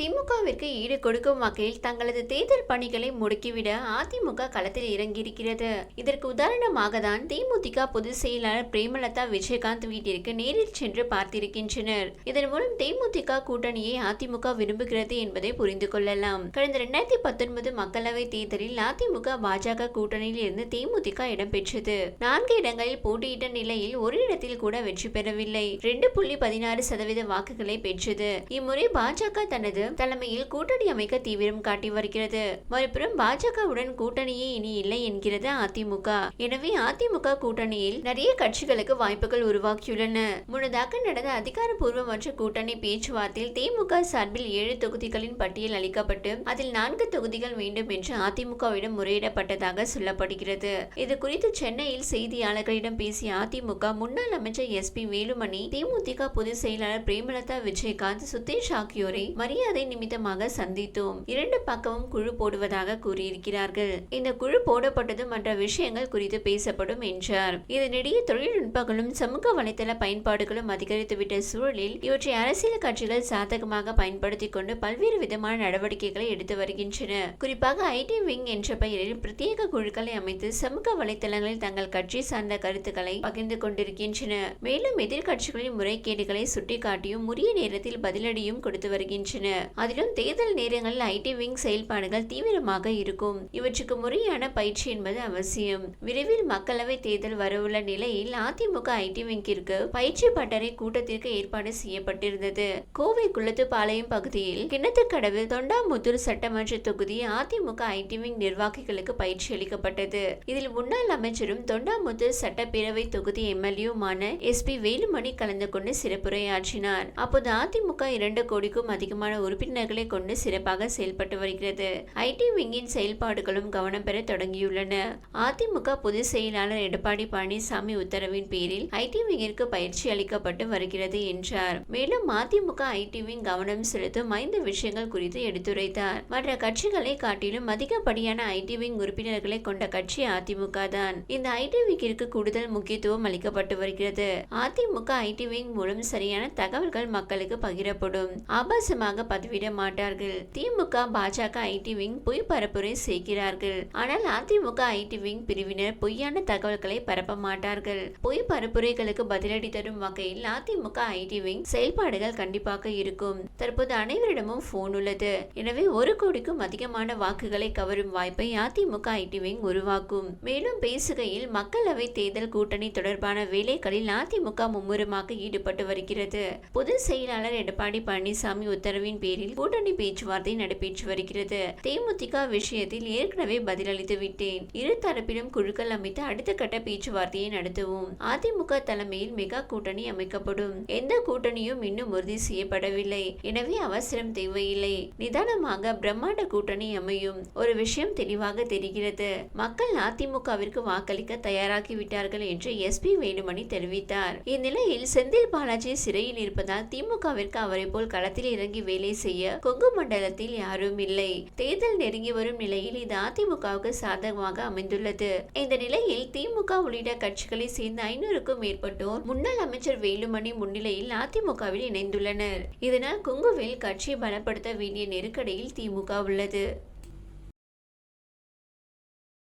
திமுகவிற்கு ஈடு கொடுக்கும் வகையில் தங்களது தேர்தல் பணிகளை முடுக்கிவிட அதிமுக களத்தில் இறங்கியிருக்கிறது. இதற்கு உதாரணமாக தான் தேமுதிக பொதுச் செயலாளர் பிரேமலதா விஜயகாந்த் வீட்டிற்கு நேரில் சென்று பார்த்திருக்கின்றனர். இதன் மூலம் தேமுதிக கூட்டணியை அதிமுக விரும்புகிறது என்பதை புரிந்து கொள்ளலாம். கடந்த இரண்டாயிரத்தி பத்தொன்பது மக்களவை தேர்தலில் அதிமுக பாஜக கூட்டணியில் இருந்து தேமுதிக இடம்பெற்றது. நான்கு இடங்களில் போட்டியிட்ட நிலையில் ஒரு இடத்தில் கூட வெற்றி பெறவில்லை. ரெண்டு புள்ளி பதினாறு சதவீத வாக்குகளை பெற்றது. இம்முறை பாஜக தனது தலைமையில் கூட்டணி அமைக்க தீவிரம் காட்டி வருகிறது. மறுபுறம் பாஜகவுடன் கூட்டணியே இனி இல்லை என்கிறது அதிமுக. எனவே அதிமுக கூட்டணியில் நிறைய கட்சிகளுக்கு வாய்ப்புகள் உருவாக்கியுள்ளன. முன்னதாக நடந்த அதிகாரப்பூர்வமற்ற கூட்டணி பேச்சுவார்த்தையில் திமுக சார்பில் ஏழு தொகுதிகளின் பட்டியல் அளிக்கப்பட்டு அதில் நான்கு தொகுதிகள் வேண்டும் என்று அதிமுகவிடம் முறையிடப்பட்டதாக சொல்லப்படுகிறது. இது குறித்து சென்னையில் செய்தியாளர்களிடம் பேசிய அதிமுக முன்னாள் அமைச்சர் எஸ் பி வேலுமணி தேமுதிக பொதுச் செயலாளர் பிரேமலதா விஜயகாந்த் சுதேஷ் ஆகியோரை மரியாதை நிமித்தமாக சந்தித்தோம். இரண்டு பக்கமும் குழு போடுவதாக கூறியிருக்கிறார்கள். இந்த குழு போடப்பட்டது மற்ற விஷயங்கள் குறித்து பேசப்படும் என்றார். இதனிடையே தொழில்நுட்பங்களும் சமூக வலைதள பயன்பாடுகளும் அதிகரித்துவிட்ட சூழலில் இவற்றை அரசியல் கட்சிகள் சாதகமாக பயன்படுத்திக் கொண்டு பல்வேறு விதமான நடவடிக்கைகளை எடுத்து வருகின்றன. குறிப்பாக ஐடி விங் என்ற பெயரில் பிரத்யேக குழுக்களை அமைத்து சமூக வலைதளங்களில் தங்கள் கட்சி சார்ந்த கருத்துக்களை பகிர்ந்து கொண்டிருக்கின்றன. மேலும் எதிர்க்கட்சிகளின் முறைகேடுகளை சுட்டிக்காட்டியும் உரிய நேரத்தில் பதிலடியும் கொடுத்து வருகின்றன. அதிலும் தேர்தல் நேரங்களில் ஐடி விங் செயல்பாடுகள் தீவிரமாக இருக்கும். இவற்றுக்கு முறையான பயிற்சி என்பது அவசியம். விரைவில் மக்களவை தேர்தல் வரவுள்ள நிலையில் அதிமுக ஐடி விங்கிற்கு பயிற்சி பட்டறை கூட்டத்திற்கு ஏற்பாடு செய்யப்பட்டிருந்தது. கோவை குளத்துப்பாளையம் பகுதியில் கிணத்துக்கடவு தொண்டாமுத்தூர் சட்டமன்ற தொகுதி அதிமுக ஐடி விங் நிர்வாகிகளுக்கு பயிற்சி அளிக்கப்பட்டது. இதில் முன்னாள் அமைச்சரும் தொண்டாமுத்தூர் சட்டப்பேரவை தொகுதி எம்எல்ஏவுமான எஸ் பி வேலுமணி கலந்து கொண்டு சிறப்புரையாற்றினார். அப்போது அதிமுக இரண்டு கோடிக்கும் அதிகமான உறுப்பினர்களை கொண்டு சிறப்பாக செயல்பட்டு வருகிறது. ஐடி விங்கின் செயல்பாடுகளும் கவனம் பெற தொடங்கியுள்ளன. அதிமுக பொதுச் செயலாளர் எடப்பாடி பழனிசாமி உத்தரவின் பேரில் ஐடி விங்கிற்கு பயிற்சி அளிக்கப்பட்டு வருகிறது என்றார். மேலும் அதிமுக ஐடி விங் கவனம் செலுத்தும் ஐந்து விஷயங்கள் குறித்து எடுத்துரைத்தார். மற்ற கட்சிகளை காட்டிலும் அதிகப்படியான ஐடி விங் உறுப்பினர்களை கொண்ட கட்சி அதிமுக தான். இந்த ஐடி விங்கிற்கு கூடுதல் முக்கியத்துவம் அளிக்கப்பட்டு வருகிறது. அதிமுக ஐடி விங் மூலம் சரியான தகவல்கள் மக்களுக்கு பகிரப்படும். ஆபாசமாக பதிவிட மாட்டார்கள் திமுக பாஜக ஐடி விங் பொய் பரப்புரை செய்கிறார்கள். ஆனால் அதிமுக ஐடி விங் பிரிவினர் பொய்யான தகவல்களை பரப்ப மாட்டார்கள். பொய் பரப்புரைகளுக்கு பதிலடி தரும் வகையில் அதிமுக ஐடி விங் செயல்பாடுகள் கண்டிப்பாக இருக்கும். தற்போது அனைவரிடமும் போன் உள்ளது. எனவே ஒரு கோடிக்கும் அதிகமான வாக்குகளை கவரும் வாய்ப்பை அதிமுக ஐடி விங் உருவாக்கும். மேலும் பேசுகையில் மக்களவை தேர்தல் கூட்டணி தொடர்பான வேலைகளில் அதிமுக மும்முரமாக ஈடுபட்டு வருகிறது. பொதுச் செயலாளர் எடப்பாடி பழனிசாமி உத்தரவின் பேரில் கூட்டணி பேச்சுவார்த்தை நடைபெற்று வருகிறது. தேமுதிக விஷயத்தில் ஏற்கனவே பதிலளித்து விட்டேன். இரு தரப்பிலும் குழுக்கள் அமைத்து அடுத்த கட்ட பேச்சுவார்த்தையை நடத்துவோம். அதிமுக தலைமையில் மெகா கூட்டணி அமைக்கப்படும். எந்த கூட்டணியும் இன்னும் உறுதி செய்யப்படவில்லை. எனவே அவசரம் தேவையில்லை. நிதானமாக பிரம்மாண்ட கூட்டணி அமையும். ஒரு விஷயம் தெளிவாக தெரிகிறது. மக்கள் அதிமுகவிற்கு வாக்களிக்க தயாராகி விட்டார்கள் என்று எஸ். பி. வேலுமணி தெரிவித்தார். இந்நிலையில் செந்தில் பாலாஜி சிறையில் இருப்பதால் திமுகவிற்கு அவரை போல் களத்தில் இறங்கி வேலை செய்ய கொங்கு மண்டலத்தில் யாரும் இல்லை. தேர்தல் நெருங்கி வரும் நிலையில் இது அதிமுகவுக்கு சாதகமாக அமைந்துள்ளது. இந்த நிலையில் திமுக உள்ளிட்ட கட்சிகளை சேர்ந்த ஐநூறுக்கும் மேற்பட்டோர் முன்னாள் அமைச்சர் வேலுமணி முன்னிலையில் அதிமுகவில் இணைந்துள்ளனர். இதனால் கொங்குவில் கட்சியை பலப்படுத்த வேண்டிய நெருக்கடியில் திமுக உள்ளது.